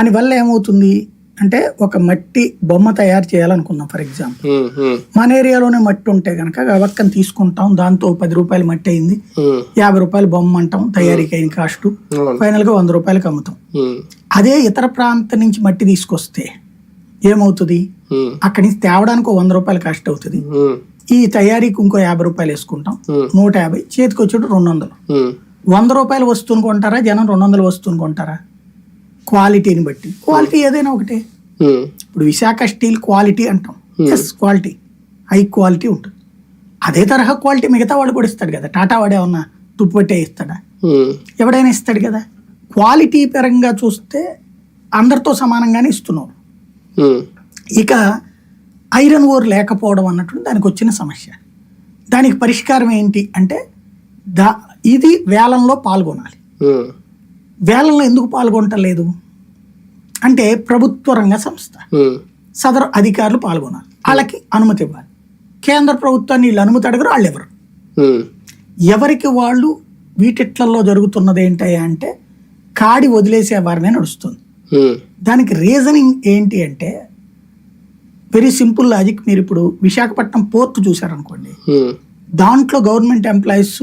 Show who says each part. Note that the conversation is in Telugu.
Speaker 1: దానివల్ల ఏమవుతుంది అంటే ఒక మట్టి బొమ్మ తయారు చేయాలనుకుందాం ఫర్ ఎగ్జాంపుల్ మన ఏరియాలోనే మట్టి ఉంటే కనుక గవక్కని తీసుకుంటాం దాంతో పది రూపాయలు మట్టి అయింది. యాభై రూపాయలు బొమ్మ అంటాం తయారీకి అయిన కాస్ట్. ఫైనల్గా వంద రూపాయలకి అమ్ముతాం. అదే ఇతర ప్రాంతం నుంచి మట్టి తీసుకొస్తే ఏమవుతుంది? అక్కడి నుంచి తేవడానికి వంద రూపాయలు కాస్ట్ అవుతుంది. ఈ తయారీకి ఇంకో యాభై రూపాయలు వేసుకుంటాం. నూట యాభై. చేతికి వచ్చేటు రెండు వందలు. వంద రూపాయలు వస్తువుని కొంటారా? జనం రెండు వందలు వస్తువుని కొంటారా? క్వాలిటీని బట్టి. క్వాలిటీ ఏదైనా ఒకటే.
Speaker 2: ఉమ్,
Speaker 1: ఇప్పుడు విశాఖ స్టీల్ క్వాలిటీ అంటాం. Yes quality. హై క్వాలిటీ ఉంటుంది. అదే తరహా క్వాలిటీ మిగతా వాడు కూడా ఇస్తాడు కదా. టాటా వాడు ఏమన్నా తుప్పుపట్టే ఇస్తాడా? ఎవడైనా ఇస్తాడు కదా. క్వాలిటీ పరంగా చూస్తే అందరితో సమానంగానే ఇస్తున్నారు. ఇక ఐరన్ ఓర్ లేకపోవడం అన్నట్టు దానికి వచ్చిన సమస్య. దానికి పరిష్కారం ఏంటి అంటే దా ఇది వేలంలో పాల్గొనాలి. వేలంలో ఎందుకు పాల్గొనటలేదు? అంటే ప్రభుత్వ రంగ సంస్థ. సదరు అధికారులు పాల్గొనాలి. వాళ్ళకి అనుమతి ఇవ్వాలి. కేంద్ర ప్రభుత్వాన్ని వీళ్ళు అనుమతి అడగరు వాళ్ళు ఎవరు ఎవరికి వాళ్ళు వీటిట్లలో జరుగుతున్నది ఏంటయ్యా అంటే కాడి వదిలేసే వారినే నడుస్తుంది. దానికి రీజనింగ్ ఏంటి అంటే వెరీ సింపుల్ లాజిక్ మీరు ఇప్పుడు విశాఖపట్నం పోర్ట్ చూసారనుకోండి దాంట్లో గవర్నమెంట్ ఎంప్లాయీస్